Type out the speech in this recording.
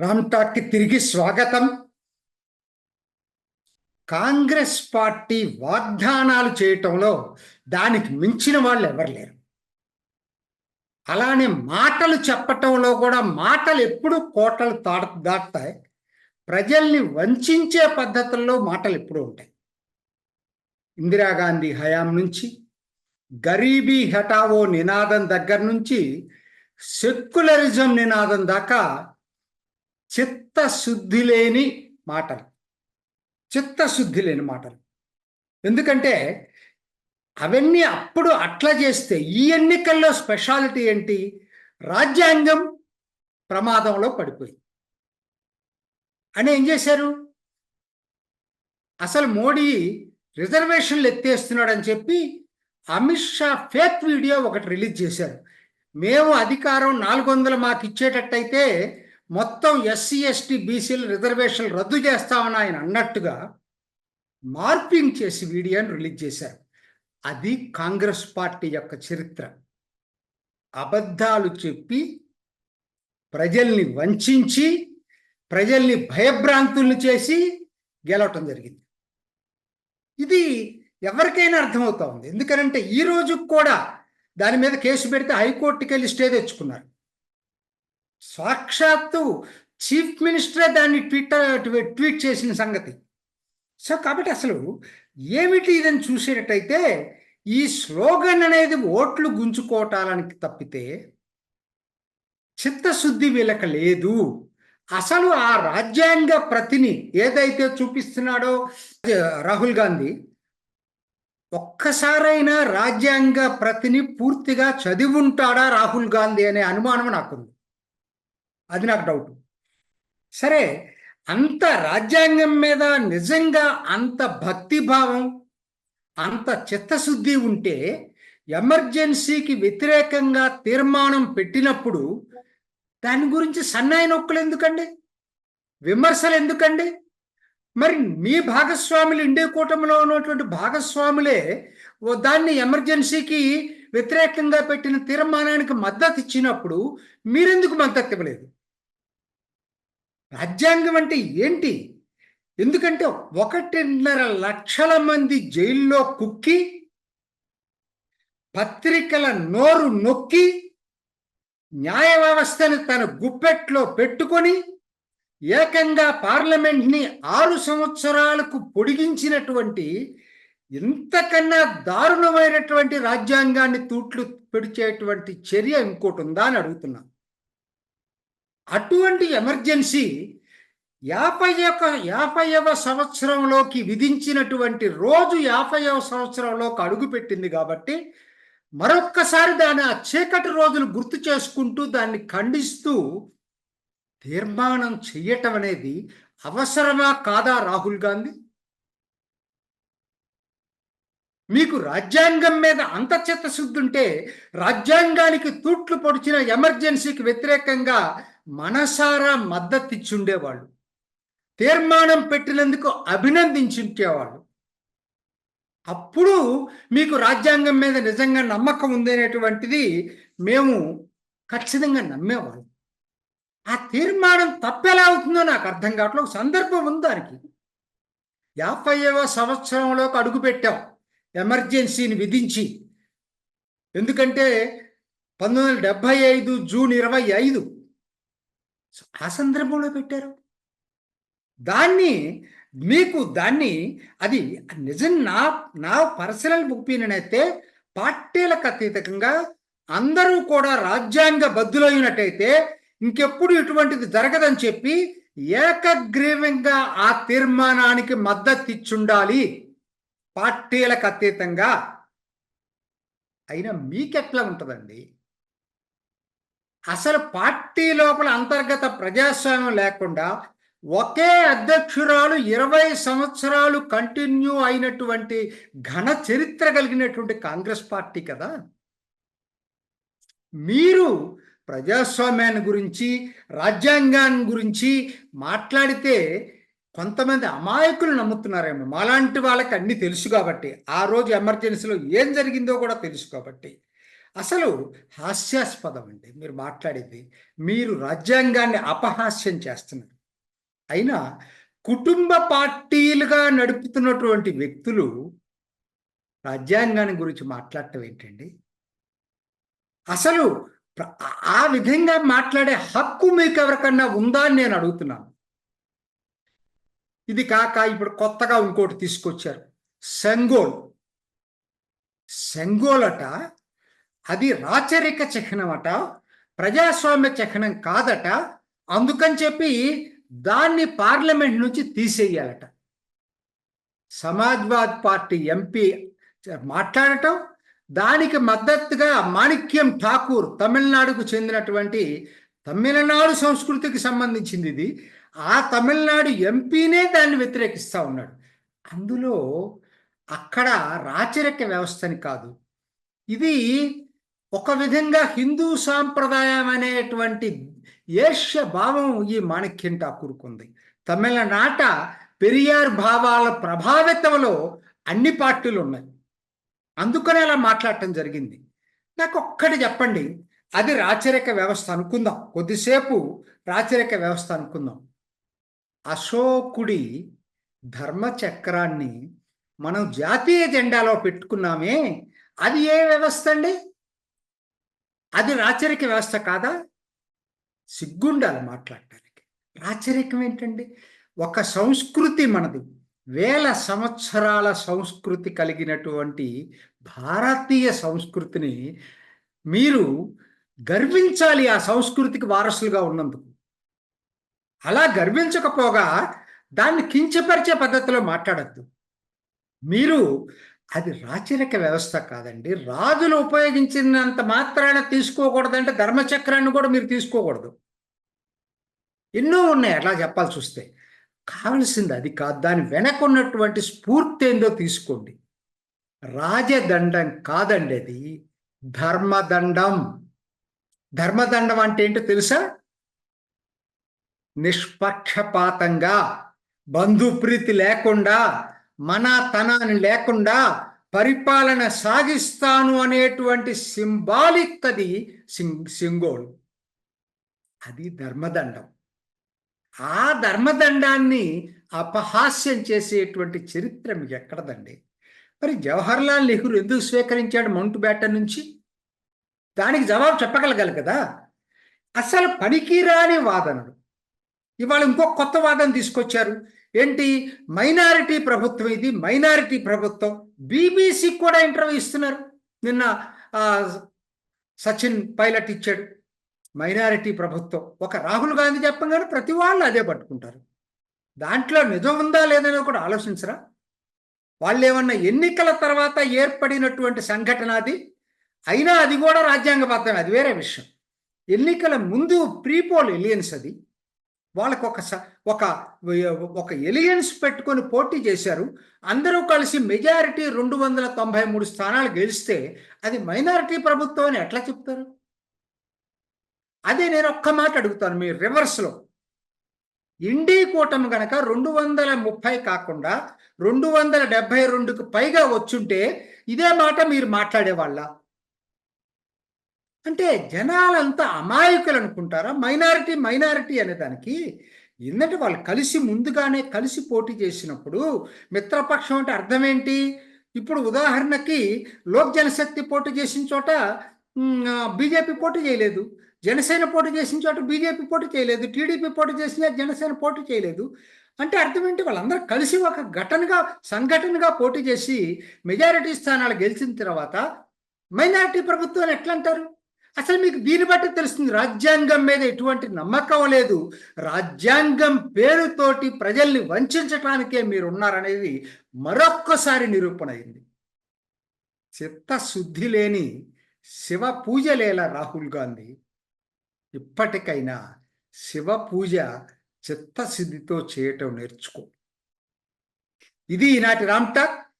రామ్ టాక్కి తిరిగి స్వాగతం. కాంగ్రెస్ పార్టీ వాగ్దానాలు చేయటంలో దానికి మించిన వాళ్ళు ఎవరు లేరు. అలానే మాటలు చెప్పటంలో కూడా మాటలు ఎప్పుడు కోటలు తాడ దాటుతాయి. ప్రజల్ని వంచే పద్ధతుల్లో మాటలు ఎప్పుడు ఉంటాయి. ఇందిరాగాంధీ హయాం నుంచి గరీబీ హెటావో నినాదం దగ్గర నుంచి సెక్యులరిజం నినాదం దాకా చిత్తశుద్ధి లేని మాటలు. చిత్తశుద్ధి లేని మాటలు. ఎందుకంటే అవన్నీ అప్పుడు అట్లా చేస్తే ఈ ఎన్నికల్లో స్పెషాలిటీ ఏంటి? రాజ్యాంగం ప్రమాదంలో పడిపోయింది. అని ఏం చేశారు? అసలు మోడీ రిజర్వేషన్లు ఎత్తేస్తున్నాడని చెప్పి అమిత్ షా ఫేక్ వీడియో ఒకటి రిలీజ్ చేశారు. మేము అధికారం నాలుగు వందలు మాకు ఇచ్చేటట్టయితే మొత్తం ఎస్సీ ఎస్టీ బీసీలు రిజర్వేషన్లు రద్దు చేస్తామని ఆయన అన్నట్టుగా మార్పింగ్ చేసి వీడియోని రిలీజ్ చేశారు. అది కాంగ్రెస్ పార్టీ యొక్క చరిత్ర. అబద్ధాలు చెప్పి ప్రజల్ని వంచి ప్రజల్ని భయభ్రాంతుల్ని చేసి గెలవటం జరిగింది. ఇది ఎవరికైనా అర్థమవుతా ఉంది ఎందుకనంటే ఈ రోజు కూడా దాని మీద కేసు పెడితే హైకోర్టుకి వెళ్ళి స్టే తెచ్చుకున్నారు. సాక్షాత్తు చీఫ్ మినిస్టరే దాన్ని ట్విట్టర్ ట్వీట్ చేసిన సంగతి. సో కాబట్టి అసలు ఏమిటి ఇదని చూసేటట్టయితే ఈ స్లోగన్ అనేది ఓట్లు గుంజుకోవటానికి తప్పితే చిత్తశుద్ధి వీళ్ళకి లేదు. అసలు ఆ రాజ్యాంగ ప్రతిని ఏదైతే చూపిస్తున్నాడో రాహుల్ గాంధీ ఒక్కసారైనా రాజ్యాంగ ప్రతిని పూర్తిగా చదివి ఉంటాడా రాహుల్ గాంధీ అనే అనుమానం నాకుంది. అది నాకు డౌట్. సరే అంత రాజ్యాంగం మీద నిజంగా అంత భక్తిభావం అంత చిత్తశుద్ధి ఉంటే ఎమర్జెన్సీకి వ్యతిరేకంగా తీర్మానం పెట్టినప్పుడు దాని గురించి సన్నాయి నొక్కులు ఎందుకండి? విమర్శలు ఎందుకండి? మరి మీ భాగస్వాములు ఇండియా కూటమిలో ఉన్నటువంటి భాగస్వాములే దాన్ని ఎమర్జెన్సీకి వ్యతిరేకంగా పెట్టిన తీర్మానానికి మద్దతు ఇచ్చినప్పుడు మీరెందుకు మద్దతు ఇవ్వలేదు? రాజ్యాంగం అంటే ఏంటి? ఎందుకంటే ఒకటిన్నర లక్షల మంది జైల్లో కుక్కి పత్రికల నోరు నొక్కి న్యాయ వ్యవస్థని తన గుప్పెట్లో పెట్టుకొని ఏకంగా పార్లమెంట్ని ఆరు సంవత్సరాలకు పొడిగించినటువంటి ఇంతకన్నా దారుణమైనటువంటి రాజ్యాంగాన్ని తూట్లు పెడిచేటువంటి చర్య ఇంకోటి ఉందా అని అడుగుతున్నా. అటువంటి ఎమర్జెన్సీ యాభై యొక్క యాభైవ సంవత్సరంలోకి విధించినటువంటి రోజు యాభైవ సంవత్సరంలోకి అడుగుపెట్టింది కాబట్టి మరొక్కసారి దాని ఆ చీకటి రోజులు గుర్తు చేసుకుంటూ దాన్ని ఖండిస్తూ తీర్మానం చెయ్యటం అనేది అవసరమా కాదా రాహుల్ గాంధీ? మీకు రాజ్యాంగం మీద అంత చిత్తశుద్ధి ఉంటే రాజ్యాంగానికి తూట్లు పొడిచిన ఎమర్జెన్సీకి వ్యతిరేకంగా మనసారా మద్దతు ఇచ్చుండేవాళ్ళు తీర్మానం పెట్టినందుకు అభినందించుంటేవాళ్ళు అప్పుడు మీకు రాజ్యాంగం మీద నిజంగా నమ్మకం ఉందనేటువంటిది మేము ఖచ్చితంగా నమ్మేవాళ్ళం ఆ తీర్మానం తప్పెలా అవుతుందో నాకు అర్థం కావట్లేదు ఒక సందర్భం ఉంది దానికి. యాభైవ సంవత్సరంలోకి అడుగుపెట్టాం ఎమర్జెన్సీని విధించి. ఎందుకంటే పంతొమ్మిది వందల డెబ్భై ఐదు జూన్ ఇరవై ఐదు. ఆ సందర్భంలో పెట్టారు. దాన్ని మీకు దాన్ని అది నిజం నా నా పర్సనల్ ఒపీనియన్ అయితే పార్టీలకు అతీతంగా అందరూ కూడా రాజ్యాంగ బద్దులైనట్టయితే ఇంకెప్పుడు ఇటువంటిది జరగదని చెప్పి ఏకగ్రీవంగా ఆ తీర్మానానికి మద్దతు ఇచ్చుండాలి పార్టీలకు అతీతంగా అయినా మీకెట్లా ఉంటుందండి? అసలు పార్టీ లోపల అంతర్గత ప్రజాస్వామ్యం లేకుండా ఒకే అధ్యక్షురాలు ఇరవై సంవత్సరాలు కంటిన్యూ అయినటువంటి ఘన చరిత్ర కలిగినటువంటి కాంగ్రెస్ పార్టీ కదా. మీరు ప్రజాస్వామ్యాన్ని గురించి రాజ్యాంగాన్ని గురించి మాట్లాడితే కొంతమంది అమాయకులు నమ్ముతున్నారేమో. మాలాంటి వాళ్ళకి అన్ని తెలుసు కాబట్టి ఆ రోజు ఎమర్జెన్సీలో ఏం జరిగిందో కూడా తెలుసు కాబట్టి. అసలు హాస్యాస్పదం అండి మీరు మాట్లాడేది. మీరు రాజ్యాంగాన్ని అపహాస్యం చేస్తున్నారు. అయినా కుటుంబ పార్టీలుగా నడుపుతున్నటువంటి వ్యక్తులు రాజ్యాంగాన్ని గురించి మాట్లాడటం ఏంటండి? అసలు ఆ విధంగా మాట్లాడే హక్కు మీకు ఎవరికన్నా ఉందా అని నేను అడుగుతున్నాను. ఇది కాక ఇప్పుడు కొత్తగా ఇంకోటి తీసుకొచ్చారు. సెంగోల్. సెంగోలట అది రాచరిక చిహ్నం అట ప్రజాస్వామ్య చిహ్నం కాదట. అందుకని చెప్పి దాన్ని పార్లమెంట్ నుంచి తీసేయాలట. సమాజ్వాద్ పార్టీ ఎంపీ మాట్లాడటం దానికి మద్దతుగా మాణిక్యం ఠాకూర్ తమిళనాడుకు చెందినటువంటి తమిళనాడు సంస్కృతికి సంబంధించింది ఇది. ఆ తమిళనాడు ఎంపీనే దాన్ని వ్యతిరేకిస్తూ ఉన్నాడు. అందులో అక్కడ రాచరిక వ్యవస్థని కాదు. ఇది ఒక విధంగా హిందూ సాంప్రదాయం అనేటువంటి ఏష్య భావం ఈ మాణిక్యంట కూరుకుంది తమిళనాట పెరియార్ భావాల ప్రభావితంలో అన్ని పార్టీలు ఉన్నాయి. అందుకనే అలా మాట్లాడటం జరిగింది. నాకు ఒక్కటి చెప్పండి. అది రాచరిక వ్యవస్థ అనుకుందాం. కొద్దిసేపు రాచరిక వ్యవస్థ అనుకుందాం. అశోకుడి ధర్మచక్రాన్ని మనం జాతీయ జెండాలో పెట్టుకున్నామే. అది ఏ వ్యవస్థ అండి? అది రాచరిక వ్యవస్థ కాదా? సిగ్గుండాలి మాట్లాడటానికి. రాచరికం ఏంటండి? ఒక సంస్కృతి మనది. వేల సంవత్సరాల సంస్కృతి కలిగినటువంటి భారతీయ సంస్కృతిని మీరు గర్వించాలి ఆ సంస్కృతికి వారసులుగా ఉన్నందుకు. అలా గర్వించకపోగా దాన్ని కించపరిచే పద్ధతిలో మాట్లాడద్దు. మీరు అది రాచరిక వ్యవస్థ కాదండి. రాజులు ఉపయోగించినంత మాత్రాన తీసుకోకూడదంటే ధర్మచక్రాన్ని కూడా మీరు తీసుకోకూడదు. ఎన్నో ఉన్నాయి అట్లా చెప్పాల్సి వస్తే. కావలసింది అది కాదు. దాని వెనక ఉన్నటువంటి స్ఫూర్తి ఏందో తీసుకోండి. రాజదండం కాదండి అది. ధర్మదండం. ధర్మదండం అంటే ఏంటో తెలుసా? నిష్పక్షపాతంగా బంధుప్రీతి లేకుండా మన తనాన్ని లేకుండా పరిపాలన సాగిస్తాను అనేటువంటి సింబాలిక్ అది సింగ్ సింగోల్ అది ధర్మదండం. ఆ ధర్మదండాన్ని అపహాస్యం చేసేటువంటి చరిత్ర మీకు ఎక్కడదండి? మరి జవహర్లాల్ నెహ్రూ ఎందుకు స్వీకరించాడు మౌంట్ బ్యాటన్ నుంచి? దానికి జవాబు చెప్పగలగాలి కదా. అసలు పనికిరాని వాదనలు. ఇవాళ ఇంకో కొత్త వాదన తీసుకొచ్చారు. ఏంటి? మైనారిటీ ప్రభుత్వం ఇది మైనారిటీ ప్రభుత్వం. బీబీసీకి కూడా ఇంటర్వ్యూ ఇస్తున్నారు. నిన్న సచిన్ పైలట్ ఇచ్చాడు. మైనారిటీ ప్రభుత్వం. ఒక రాహుల్ గాంధీ చెప్పగానే ప్రతి వాళ్ళు అదే పట్టుకుంటారు. దాంట్లో నిజం ఉందా లేదని కూడా ఆలోచించరా? వాళ్ళు ఏమన్నా ఎన్నికల తర్వాత ఏర్పడినటువంటి సంఘటన అది? అయినా అది కూడా రాజ్యాంగబద్ధం అది వేరే విషయం. ఎన్నికల ముందు ప్రీపోల్ ఎలియన్స్ అది. వాళ్ళకు ఒక స- ఒక ఒక ఎలియన్స్ పెట్టుకొని పోటీ చేశారు. అందరూ కలిసి మెజారిటీ రెండు వందల తొంభై మూడు స్థానాలు గెలిస్తే అది మైనారిటీ ప్రభుత్వం అని ఎట్లా చెప్తారు? అదే నేను ఒక్క మాట అడుగుతాను మీ రివర్స్లో. ఇండీ కూటమి గనక రెండు వందల ముప్పై కాకుండా రెండు వందల డెబ్బై రెండుకు పైగా వచ్చుంటే ఇదే మాట మీరు మాట్లాడేవాళ్ళ? అంటే జనాలంతా అమాయకులు అనుకుంటారా మైనారిటీ మైనారిటీ అనే దానికి ఎందుకంటే వాళ్ళు కలిసి ముందుగానే కలిసి పోటీ చేసినప్పుడు మిత్రపక్షం అంటే అర్థం ఏంటి? ఇప్పుడు ఉదాహరణకి లోక్ జనశక్తి పోటీ చేసిన చోట బీజేపీ పోటీ చేయలేదు. జనసేన పోటీ చేసిన చోట బీజేపీ పోటీ చేయలేదు. టీడీపీ పోటీ చేసిన జనసేన పోటీ చేయలేదు. అంటే అర్థం ఏంటి? వాళ్ళందరూ కలిసి ఒక ఘటనగా సంఘటనగా పోటీ చేసి మెజారిటీ స్థానాలు గెలిచిన తర్వాత మైనారిటీ ప్రభుత్వాన్ని ఎట్లా అంటారు అసలు మీకు దీన్ని బట్టి తెలుస్తుంది రాజ్యాంగం మీద ఎటువంటి నమ్మకం లేదు. రాజ్యాంగం పేరుతోటి ప్రజల్ని వంచడానికే మీరు ఉన్నారనేది మరొక్కసారి నిరూపణ అయింది. చిత్తశుద్ధి లేని శివ పూజలేల రాహుల్ గాంధీ ఇప్పటికైనా శివ పూజ చిత్తశుద్ధితో చేయటం నేర్చుకో. ఇది ఈనాటి రామ్